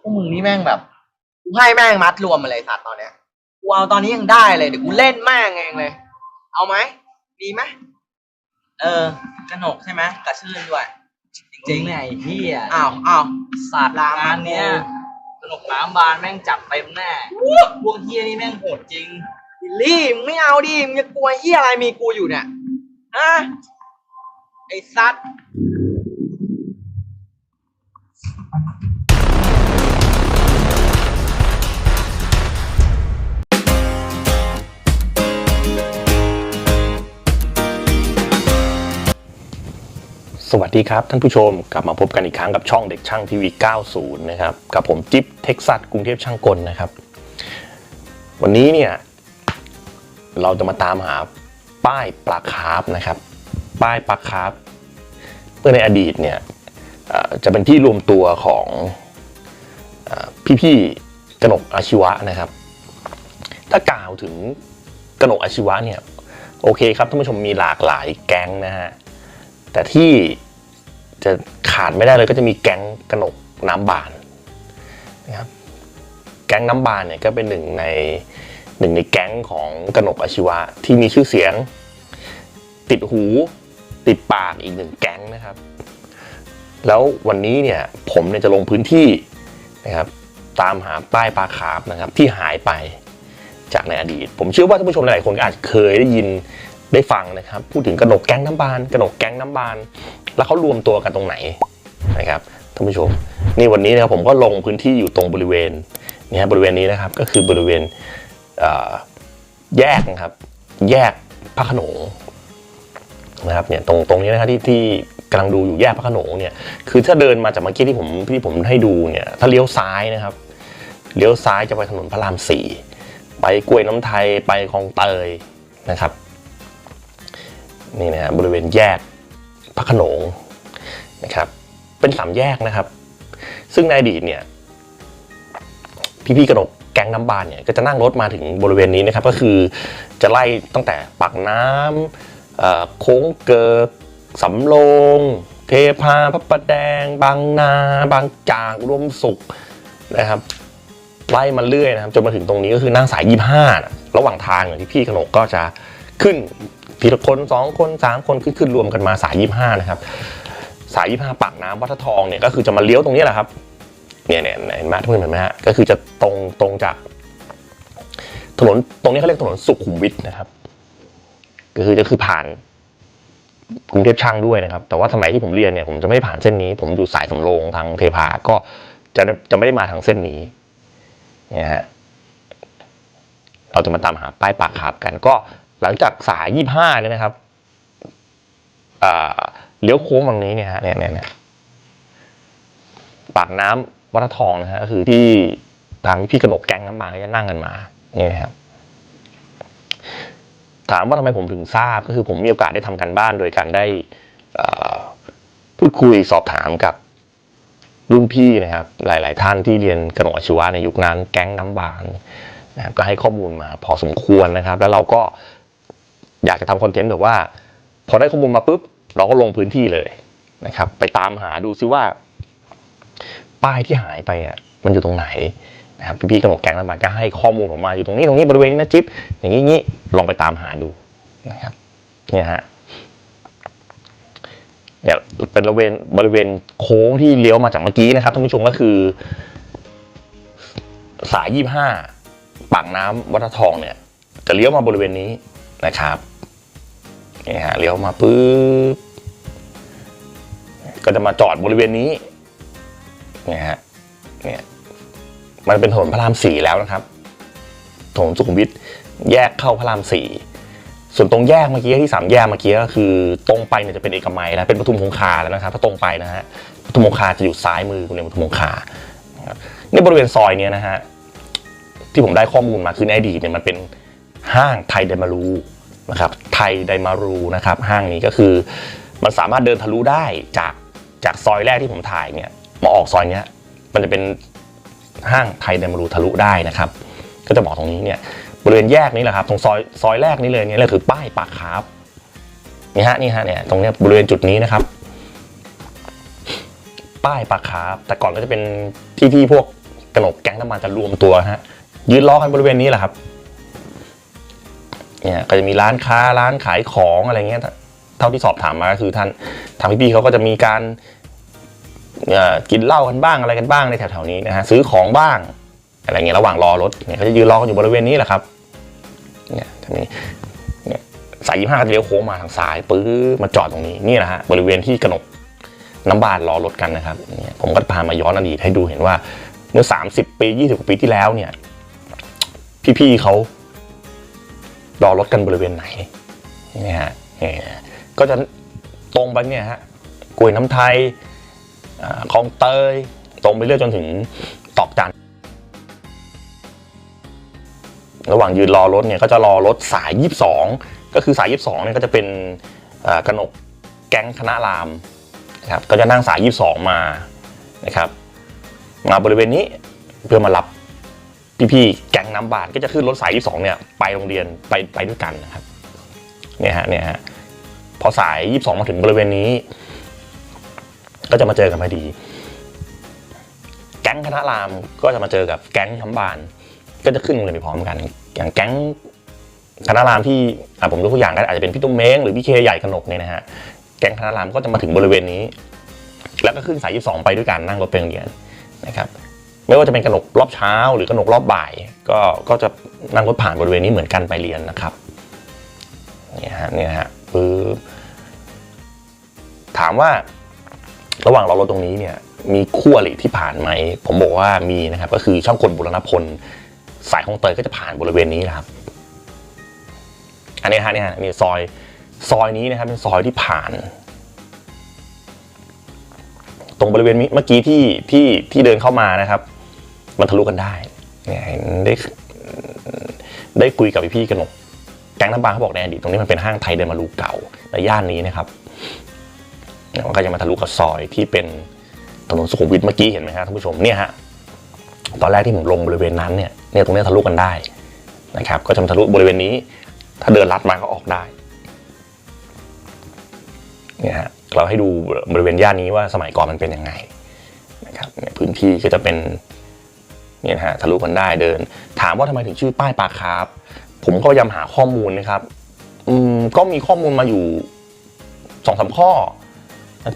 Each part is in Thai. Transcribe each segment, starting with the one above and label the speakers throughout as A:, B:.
A: พวกมึงนี่แม่งแบบกูให้แม่งมัดรวมมาเลยสัตว์ตอนเนี้ยกูเอาตอนนี้ยังได้เลยเดี๋ยวกูเล่นแม่งเองเลย เอาไหมดีไหมเออกระหนกใช่ไหมกระชื่นด้วยจ
B: จริ
A: ริ
B: ง
A: ง
B: ไงเฮีย
A: ๆอ้าวอ้าว
B: สัตว์
A: ลาม
B: งานเนี้ยสนุกน้ำบานแม่งจับเต็มแน่พวกเฮียนี่แม่งโหดจริง
A: บิลลี่มึงไม่เอาดิมึงจะกลัวเหี้ยอะไรมีกูอยู่เนี่ยฮะไอ้สัต
C: สวัสดีครับท่านผู้ชมกลับมาพบกันอีกครั้งกับช่องเด็กช่างทีวี 90 นะครับกับผมจิ๊บเท็กซัสกรุงเทพช่างกลนะครับ วันนี้เนี่ยเราจะมาตามหาป้ายปลาคาร์ฟนะครับ ป้ายปลาคาร์ฟเมื่อในอดีตเนี่ยจะเป็นที่รวมตัวของอพี่ๆกนกอาชีวะนะครับ ถ้ากล่าวถึงกนกอาชีวะเนี่ยโอเคครับท่านผู้ชมมีหลากหลายแก๊งนะฮะแต่ที่ จะขาดไม่ได้เลยก็จะมีแก๊งกนกน้ำบานนะครับแก๊งน้ำบานเนี่ยก็เป็นหนึ่งในหนึ่งในแก๊งของกนกอาชีวะที่มีชื่อเสียง ติดหูติดปากอีกหนึ่งแก๊งนะครับ แล้ววันนี้เนี่ยผมเนี่ยจะลงพื้นที่นะครับตามหาป้ายปลาคาร์ฟนะครับที่หายไปจากในอดีต ผมเชื่อว่าท่านผู้ชมหลายคนก็อาจเคยได้ยิน ได้ฟังนะครับ พูดถึงกระหนกแก๊งน้ำบานกระหนกแก๊งน้ำบาน แล้วเขารวมตัวกันตรงไหนนะครับท่านผู้ชม นี่วันนี้นะครับผมก็ลงพื้นที่อยู่ตรงบริเวณนี่ฮะบริเวณนี้นะครับก็คือบริเวณเแยกนะครับ แยกพระขนงนะครับเนี่ยตรงตรงนี้นะครับที่ที่กำลังดูอยู่แยกพระขนงเนี่ยคือถ้าเดินมาจากเมื่อกี้ที่ผมที่ผมให้ดูเนี่ยถ้าเลี้ยวซ้ายนะครับเลี้ยวซ้ายจะไปถนนพระรามสี่ไปกล้วยน้ำไทยไปคลองเตยนะครับ นี่นะฮะบริเวณแยกพระขนงนะครับ เป็นสามแยกนะครับ ซึ่งในอดีตเนี่ย พี่ๆกระดกแก๊งน้ำบานเนี่ยก็จะนั่งรถมาถึงบริเวณนี้นะครับ ก็คือจะไล่ตั้งแต่ปากน้ำโค้งเกิดสำโรงเทพาพระประแดง บางนา บางจากรวมสุขนะครับไล่มาเรื่อยนะครับจนมาถึงตรงนี้ก็คือนั่งสายยี่ห้าระหว่างทางเนี่ยที่พี่กนกก็จะ ขึ้นทีละคนสองคนสามคนขึ้นขึ้นรวมกันมาสายยี่ห้านะครับสายยี่ห้าปากน้ำวัดทองเนี่ยก็คือจะมาเลี้ยวตรงนี้แหละครับเนี่ยเนี่ยเห็นไหมทุกคนเห็นไหมฮะก็คือจะตรงตรงจากถนนตรงนี้เขาเรียกถนนสุขุมวิทนะครับ ก็คือจะคือผ่านกรุงเทพช่างด้วยนะครับ แต่ว่าสมัยที่ผมเรียนเนี่ยผมจะไม่ผ่านเส้นนี้ ผมอยู่สายสำโรงทางเทพาก็จะจะไม่ได้มาทางเส้นนี้เนี่ยฮะเราจะมาตามหาป้ายปากขาบกันก็ หลังจากสายยี่ห้าเนี่ยนะครับเลี้ยวโค้งตรงนี้เนี่ยฮะเนี่ยเนี่ยเนี่ยปากน้ำวัดทองนะฮะก็คือที่ทางพี่กระหนกแก๊งน้ำมาก็จะนั่งกันมาเนี่ยครับ ถามว่าทำไมผมถึงทราบก็คือผมมีโอกาสได้ทำการบ้านโดยการได้พูดคุยสอบถามกับรุ่นพี่นะครับ หลาย ๆ ท่านที่เรียนกนกอาชีวะในยุคนั้น แก๊งน้ำบานนะครับก็ให้ข้อมูลมาพอสมควรนะครับ แล้วเราก็ อยากจะทำคอนเทนต์แบบว่า พอได้ข้อมูลมาปุ๊บ เราก็ลงพื้นที่เลยนะครับ ไปตามหาดูซิว่า ป้ายที่หายไปอะมันอยู่ตรงไหนนะครับพี่ๆกนกแกงน้ำบานก็ให้ข้อมูลผมมาอยู่ตรงนี้ตรงนี้บริเวณนี้นะจิ๊บอย่างนี้ลองไปตามหาดูนะครับเนี่ยฮะเนี่ยเป็นบริเวณบริเวณโค้งที่เลี้ยวมาจากเมื่อกี้นะครับท่านผู้ชมก็คือ สายยี่ห้าปากน้ำวัดทองเนี่ย จะเลี้ยวมาบริเวณนี้นะครับ นี่ฮะเลี้ยวมาปุ๊บก็จะมาจอดบริเวณนี้เนี่ยฮะเนี่ยมันเป็นถนนพระรามสี่แล้วนะครับถนนสุขุมวิทแยกเข้าพระรามสี่ส่วนตรงแยกเมื่อกี้ที่สามแยกเมื่อกี้ก็คือ ตรงไปเนี่ยจะเป็นเอกมัยแล้วเป็นปทุมคงคาแล้วนะครับถ้าตรงไปนะฮะปทุมคงคาจะอยู่ซ้ายมือคุณเรียนปทุมคงคานะครับในบริเวณซอยเนี้ยนะฮะที่ผมได้ข้อมูลมาคือในอดีตเนี่ยมันเป็นห้างไทยไดมารู นะครับไทยไดมารูนะครับห้างนี้ก็คือ มันสามารถเดินทะลุได้จากจากซอยแรกที่ผมถ่ายเนี่ยมาออกซอยเนี้ยมันจะเป็นห้างไทยไดมารูทะลุได้นะครับ ก็จะบอกตรงนี้เนี่ยบริเวณแยกนี้แหละครับตรงซอยซอยแรกนี้เลยเนี่ยแหละคือป้ายปากคาร์ฟนี่ฮะนี่ฮะเนี่ยตรงเนี้ยบริเวณจุดนี้นะครับ ป้ายปลาคาร์ฟแต่ก่อนก็จะเป็นที่ที่พวกกระหนกแก๊งน้ำมันจะรวมตัวฮะยืนล้อกันบริเวณนี้แหละครับ เนี่ยก็จะมีร้านค้าร้านขายของอะไรเงี้ยเท่าที่สอบถามมาก็คือท่านทางพี่ๆเขาก็จะมีการกินเหล้ากันบ้างอะไรกันบ้างในแถวๆนี้นะฮะซื้อของบ้างอะไรเงี้ยระหว่างรอรถเนี่ยเขาจะยืนรอกันอยู่บริเวณนี้แหละครับเนี่ยทางนี้เนี่ยสายยี่ห้าเลี้ยวโค้งมาทางซ้ายปื้อมาจอดตรงนี้นี่แหละฮะบริเวณที่กระหนกน้ำบานรอรถกันนะครับเนี่ยผมก็พามาย้อนอดีตให้ดูเห็นว่าเมื่อ 30 ปี 20 กว่าปีที่แล้วเนี่ย พี่ๆเขา รอรถกันบริเวณไหนเนี่ยฮะเฮ่ก็จะตรงไปเนี่ยฮะกลวยน้ำไทยอคลองเตย ตรงไปเรื่อยจนถึงตอกจัน ระหว่างยืนรอรถเนี่ยก็จะรอรถสาย 22 ก็คือสาย 22เนี่ยก็จะเป็นกระหนกแก๊งคณะรามนะครับก็จะนั่งสาย 22 มานะครับมาบริเวณนี้เพื่อมารับ พี่ๆแก๊งน้ำบาดก็จะขึ้นรถสาย22เนี่ยไปโรงเรียนไปไปด้วยกันนะครับเนี่ยฮะเนี่ยฮะพอสาย22มาถึงบริเวณนี้ ก็จะมาเจอกันพอดี แก๊งคณะรามก็จะมาเจอกับแก๊งน้ำบานก็จะขึ้นโรงเรียนไปพร้อมกัน อย่างแก๊งคณะรามที่อผมยกตัวอย่างก็อาจจะเป็นพี่ตุ้มเม้งหรือพี่เคใหญ่กนกเนี่ยนะฮะแก๊งคณะรามก็จะมาถึงบริเวณนี้ แล้วก็ขึ้นสาย22ไปด้วยกันนั่งรถไปโรงเรียนนะครับ ไม่ว่าจะเป็นกระหนกรอบเช้า หรือกระหนกรอบบ่าย ก็ก็จะนั่งรถผ่านบริเวณนี้เหมือนกันไปเรียนนะครับนี่ฮะนี่ฮะปึ๊บถามว่าระหว่างรอรถตรงนี้เนี่ยมีคู่อริที่ผ่านไหม ผมบอกว่ามีนะครับ ก็คือช่างกลบุรณพล สายของเตยก็จะผ่านบริเวณนี้นะครับ อันนี้ฮะเนี่ยฮะนี่ซอยซอยนี้นะครับเป็นซอยที่ผ่าน ตรงบริเวณนี้เมื่อกี้ที่ที่ที่เดินเข้ามานะครับ มันทะลุกันได้เนี่ยเห็นได้ได้คุยกับพี่กนกแก๊งน้ำบางเขาบอกในอดีตตรงนี้มันเป็นห้างไทยเดินมารูเก่าในย่านนี้นะครับเนี่ยมันก็จะมาทะลุกับซอยที่เป็นถนนสุขุมวิทเมื่อกี้เห็นไหมครับท่านผู้ชมเนี่ยฮะตอนแรกที่ผมลงบริเวณนั้นเนี่ยเนี่ยตรงนี้ทะลุกันได้นะครับ ก็จะมาทะลุบริเวณนี้ ถ้าเดินลัดมาก็ออกได้เนี่ยฮะเราให้ดูบริเวณย่านนี้ว่าสมัยก่อนมันเป็นยังไงนะครับเนี่ยพื้นที่ก็จะเป็น เนี่ยฮะทะลุกันได้เดิน ถามว่าทำไมถึงชื่อป้ายปลาคาร์ฟผมก็พยายามหาข้อมูลนะครับอืมก็มีข้อมูลมาอยู่สองสามข้อ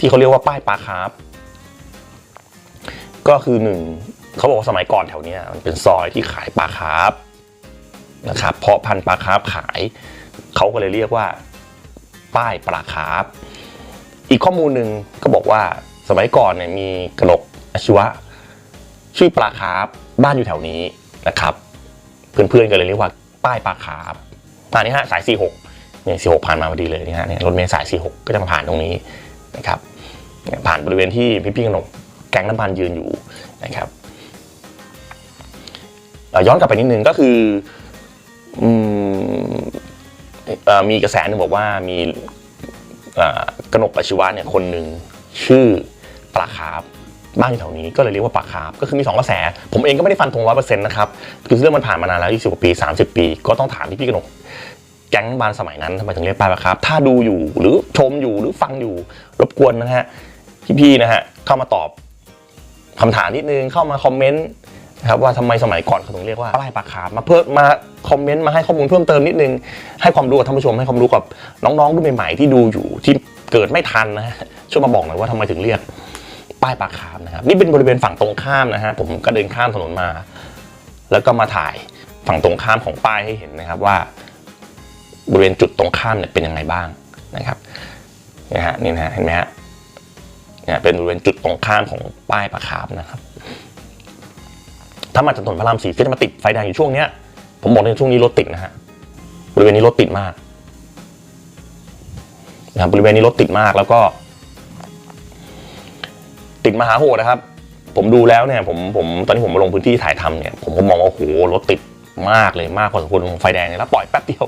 C: ที่เขาเรียกว่าป้ายปลาคาร์ฟก็คือหนึ่งเขาบอกว่าสมัยก่อนแถวนี้มันเป็นซอยที่ขายปลาคาร์ฟนะครับเพาะพันธุ์ปลาคาร์ฟขายเขาก็เลยเรียกว่า ป้ายปลาคาร์ฟอีกข้อมูลหนึ่งก็บอกว่าสมัยก่อนเนี่ยมีกระหนกอาชีวะชื่อปลาคาร์ฟ บ้านอยู่แถวนี้นะครับ เพื่อนๆก็เลยเรียกว่าป้ายปลาคาร์ฟอันนี้ฮะสาย 46เนี่ย46 ผ่านมาพอดีเลยนี่ฮะเนี่ยรถเมล์สาย 46 ก็จะมาผ่านตรงนี้นะครับผ่านบริเวณที่พี่ๆกนกแก๊งน้ำพันยืนอยู่นะครับย้อนกลับไปนิดนึงก็คือมีกระแสหนึงบอกว่ามีเอ่อกนกอาชีวะเนี่ยคนหนึ่งชื่อปลาคาร์ บ้านอยู่แถวนี้ก็เลยเรียกว่าปลาคาร์ฟก็คือมีสองกระแส ผมเองก็ไม่ได้ฟันธงร้อยเปอร์เซ็นต์นะครับคือเรื่องมันผ่านมานานแล้ว20กว่าปี 30 ปี ก็ต้องถามพี่พี่กนกแก๊งบานสมัยนั้นทำไมถึงเรียกปลาคาร์ฟถ้าดูอยู่หรือชมอยู่หรือฟังอยู่รบกวนนะฮะพี่ๆนะฮะเข้ามาตอบคำถามนิดนึงเข้ามาคอมเมนต์นะครับว่าทำไมสมัยก่อนเขาถึงเรียกว่าปลาปลาคาร์ฟมาเพิ่มมาคอมเมนต์มาให้ข้อมูลเพิ่มเติมนิดนึงให้ความรู้กับท่านผู้ชมให้ความรู้กับน้องๆรุ่นใหม่ๆที่ดูอยู่ที่เกิดไม่ทันนะช่วยมาบอกหน่อยว่าทำไมถึงเรียก ป้ายปลาคาร์ฟนะครับนี่เป็นบริเวณฝั่งตรงข้ามนะฮะผมก็เดินข้ามถนนมา แล้วก็มาถ่ายฝั่งตรงข้ามของป้ายให้เห็นนะครับว่า บริเวณจุดตรงข้ามเนี่ยเป็นยังไงบ้างนะครับนี่ฮะนี่นะฮะเห็นไหมฮะเนี่ยเป็นบริเวณจุดตรงข้ามของป้ายปลาคาร์ฟนะครับ ถ้ามาจากถนนพระรามสี่ก็จะมาติดไฟแดงอยู่ช่วงเนี้ยผมบอกในช่วงนี้รถติดนะฮะบริเวณนี้รถติดมากนะครับบริเวณนี้รถติดมากแล้วก็ ติดมหาโหดนะครับ ผมดูแล้วเนี่ยผมผมตอนที่ผมมาลงพื้นที่ถ่ายทำเนี่ยผมก็มองว่าโอ้โหรถติดมากเลยมากพอสมควรไฟแดงเนี่ยแล้วปล่อยแป๊บเดียว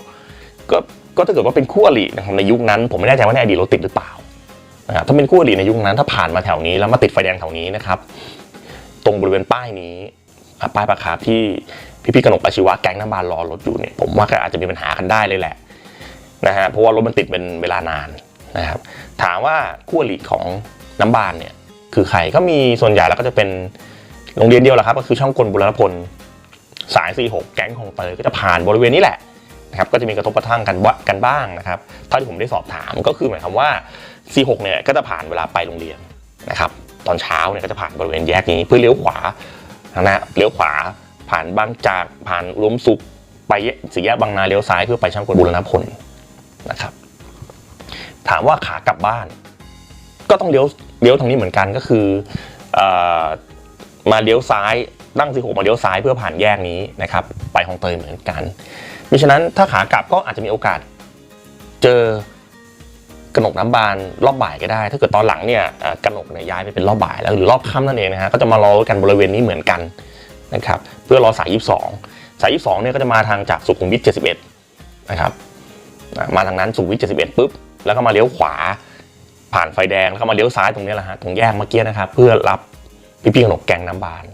C: ก็ก็ถ้าเกิดว่าเป็นคู่อรินะครับในยุคนั้นผมไม่แน่ใจว่าในอดีตรถติดหรือเปล่านะครับถ้าเป็นคู่อริในยุคนั้นถ้าผ่านมาแถวนี้แล้วมาติดไฟแดงแถวนี้นะครับตรงบริเวณป้ายนี้ป้ายประคาบที่พี่ๆกนกอาชีวะแก๊งน้ำบานรอรถอยู่เนี่ยผมว่าก็อาจจะมีปัญหากันได้เลยแหละนะฮะเพราะว่ารถมันติดเป็นเวลานานนะครับถามว่าคู่อริของน้ำบานเนี่ย คือใครก็มีส่วนใหญ่แล้วก็จะเป็นโรงเรียนเดียวแหละครับ ก็คือช่องกลบุรณพลสาย 46 แก๊งของเตยก็จะผ่านบริเวณนี้แหละนะครับก็จะมีกระทบกระทั่งกันวะกันบ้างนะครับเท่าที่ผมได้สอบถามก็คือหมายความว่า 46 เนี่ยก็จะผ่านเวลาไปโรงเรียนนะครับตอนเช้าเนี่ยก็จะผ่านบริเวณแยกนี้เพื่อเลี้ยวขวานะฮะเลี้ยวขวาผ่านบางจากผ่านอุมสุขไปสี่แยกบางนาเลี้ยวซ้ายเพื่อไปช่างกลบุรณพลนะครับ ถามว่าขากลับบ้าน ก็ต้องเลี้ยว เลี้ยวทางนี้เหมือนกันก็คืออมาเลี้ยวซ้ายตั้งสี่หกมาเลี้ยวซ้ายเพื่อผ่านแยกนี้นะครับ ไปของเตยเหมือนกันมิฉะนั้นถ้าขากลับก็อาจจะมีโอกาสเจอกระหนกน้ำบานรอบบ่ายก็ได้ ถ้าเกิดตอนหลังเนี่ยกระหนกเนี่ยย้ายไปเป็นรอบบ่ายแล้วหรือรอบค่ำนั่นเองนะฮะก็จะมารอกันบริเวณนี้เหมือนกันนะครับเพื่อรอสาย 22 สาย 22เนี่ยก็จะมาทางจากสุขุมวิท71นะครับมาทางนั้นสุขุมวิท71ปุ๊บแล้วก็มาเลี้ยวขวา ผ่านไฟแดงแล้วก็มาเลี้ยวซ้ายตรงนี้แหละฮะตรงแยกเมื่อกี้นะครับเพื่อรับพี่ๆขนมแกงน้ำบาน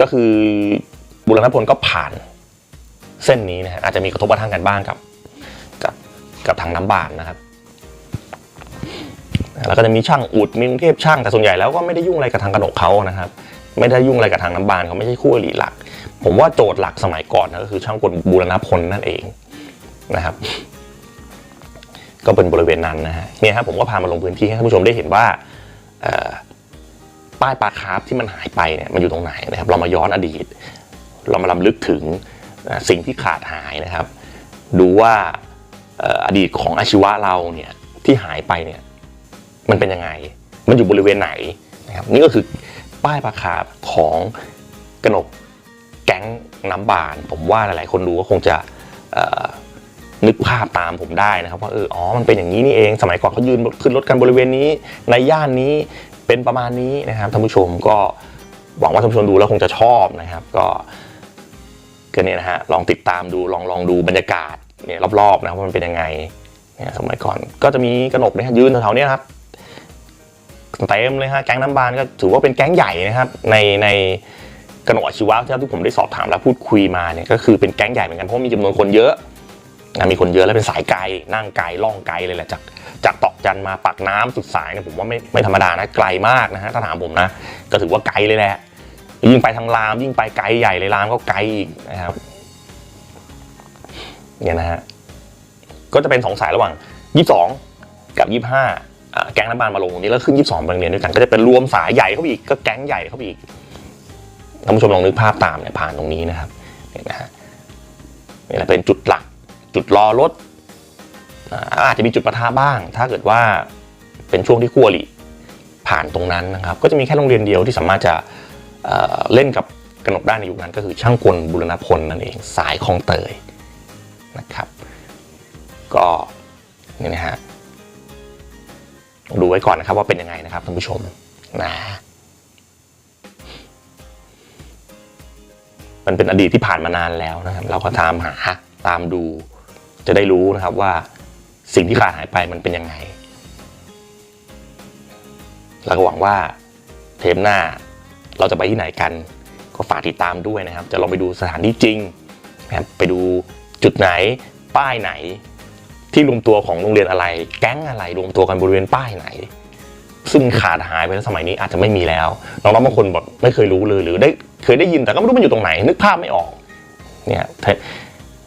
C: ก็คือบุรณพลก็ผ่านเส้นนี้นะฮะอาจจะมีกระทบกระทั่งกันบ้างกับกับกับทางน้ำบานนะครับแล้วก็จะมีช่างอุดมีกรุงเทพช่างแต่ส่วนใหญ่แล้วก็ไม่ได้ยุ่งอะไรกับทางกระหนกเขานะครับ ไม่ได้ยุ่งอะไรกับทางน้ำบานเขาไม่ใช่คู่อริหลัก ผมว่าโจทย์หลักสมัยก่อนนะก็คือช่างกลบูรณพลนั่นเองนะครับ ก็เป็นบริเวณนั้นนะฮะเนี่ยครับผมก็พามาลงพื้นที่ให้ท่านผู้ชมได้เห็นว่าป้ายปลาคาร์ฟที่มันหายไปเนี่ยมันอยู่ตรงไหนนะครับเรามาย้อนอดีต เรามาลำลึกถึงสิ่งที่ขาดหายนะครับ ดูว่าอดีตของอาชีวะเราเนี่ยที่หายไปเนี่ยมันเป็นยังไง มันอยู่บริเวณไหนนะครับนี่ก็คือป้ายปลาคาร์ฟของกนกแก๊งน้ำบาน ผมว่าหลายๆ คนดูก็คงจะ นึกภาพตามผมได้นะครับว่าเอออ๋อมันเป็นอย่างนี้นี่เอง สมัยก่อนเขายืนขึ้นรถกันบริเวณนี้ ในย่านนี้เป็นประมาณนี้นะครับท่านผู้ชมก็หวังว่าท่านผู้ชมดูแล้วคงจะชอบนะครับ ก็ก็เนี่ยนะฮะลองติดตามดูลองลองดูบรรยากาศเนี่ยรอบๆนะว่ามันเป็นยังไงเนี่ยสมัยก่อนก็จะมีกระหนกเนี่ยฮะยืนแถวๆเนี้ครับเต็มเลยฮะแก๊งน้ำบานก็ถือว่าเป็นแก๊งใหญ่นะครับในในกระหนกอาชีวะที่ผมได้สอบถามและพูดคุยมาเนี่ยก็คือเป็นแก๊งใหญ่เหมือนกันเพราะมีจำนวนคนเยอะ มีคนเยอะแล้วเป็นสายไกล นั่งไกลล่องไกลเลยแหละจากจากตอกจันมาปากน้ำสุดสายเนี่ยผมว่าไม่ไม่ธรรมดานะไกลมากนะฮะถ้าถามผมนะ ก็ถือว่าไกลเลยแหละยิ่งไปทางรามยิ่งไปไกลใหญ่เลยรามก็ไกลอีกนะครับเนี่ยนะฮะก็จะเป็นสองสายระหว่างยี่สองกับยี่ห้าแก๊งน้ำบานมาลงตรงนี้แล้วขึ้นยี่สองไปโรงเรียนด้วยกันก็จะเป็นรวมสายใหญ่เข้าไปอีกก็แก๊งใหญ่เข้าไปอีกท่านผู้ชมลองนึกภาพตามเนี่ยผ่านตรงนี้นะครับเนี่ยนะฮะนี่แหละเป็นจุดหลัก จุดรอรถอาจจะมีจุดประทะบ้าง ถ้าเกิดว่าเป็นช่วงที่คู่อริผ่านตรงนั้นนะครับ ก็จะมีแค่โรงเรียนเดียวที่สามารถจะเเล่นกับกนกได้ในยุคนั้นก็คือช่างกลบุรณพลนั่นเองสายคลองเตยนะครับ ก็นี่นะฮะดูไว้ก่อนนะครับว่าเป็นยังไงนะครับท่านผู้ชมนะมันเป็นอดีตที่ผ่านมานานแล้วนะครับ เราก็ตามหาตามดู จะได้รู้นะครับว่าสิ่งที่ขาดหายไปมันเป็นยังไงแล้วก็หวังว่าเทปหน้าเราจะไปที่ไหนกัน ก็ฝากติดตามด้วยนะครับ จะลองไปดูสถานที่จริงนะครับไปดูจุดไหนป้ายไหน ที่รวมตัวของโรงเรียนอะไร แก๊งอะไรรวมตัวกันบริเวณป้ายไหน ซึ่งขาดหายไปแล้วสมัยนี้อาจจะไม่มีแล้วน้องๆบางคนบอกไม่เคยรู้เลยหรือได้เคยได้ยินแต่ก็ไม่รู้มันอยู่ตรงไหน นึกภาพไม่ออกเนี่ย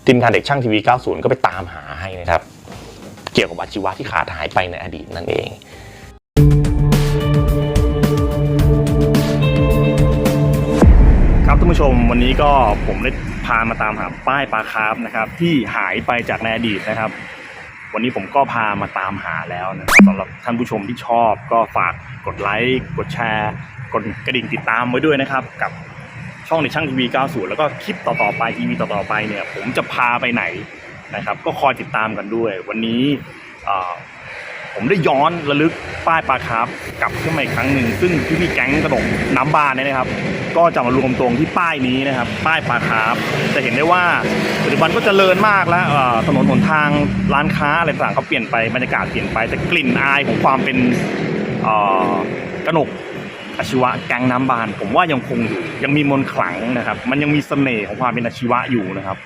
C: ทีมงานเด็กช่างทีวี 90 ก็ไปตามหาให้นะครับ เกี่ยวกับอาชีวะที่ขาดหายไปในอดีตนั่นเอง
D: ครับท่านผู้ชมวันนี้ก็ผมได้พามาตามหาป้ายปลาคาร์ฟนะครับ ที่หายไปจากในอดีตนะครับ วันนี้ผมก็พามาตามหาแล้วนะครับสำหรับท่านผู้ชมที่ชอบก็ฝากกดไลค์กดแชร์กดกระดิ่งติดตามไว้ด้วยนะครับ กับ ช่องในช่างทีวี90 แล้วก็คลิปต่อๆไปทีวีต่อๆไปเนี่ยผมจะพาไปไหนนะครับ ก็คอยติดตามกันด้วย วันนี้ผมได้ย้อนระลึกป้ายปลาคาร์ฟกลับขึ้นมาอีกครั้งหนึ่งซึ่งพี่พี่แก๊งกระดกน้ำบานเนี่ยนะครับ ก็จะมารวมตรงที่ป้ายนี้นะครับ ป้ายปลาคาร์ฟจะเห็นได้ว่าปัจจุบันก็เจริญมากแล้วถนนหนทางร้านค้าอะไรต่างๆก็เปลี่ยนไปบรรยากาศเปลี่ยนไปแต่กลิ่นอายของความเป็นกระหนก อาชีวะแก๊งน้ำบาน ผมว่ายังคงอยู่ยังมีมนขลังนะครับ มันยังมีเสน่ห์ของความเป็นอาชีวะอยู่นะครับ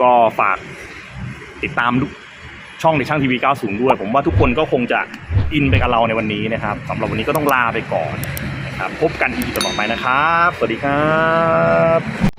D: ก็ฝากติดตามช่องในช่างทีวี 90 ด้วย ผมว่าทุกคนก็คงจะอินไปกับเราในวันนี้นะครับสำหรับวันนี้ก็ต้องลาไปก่อนนะครับพบกันอีกต่อไปนะครับ สวัสดีครับ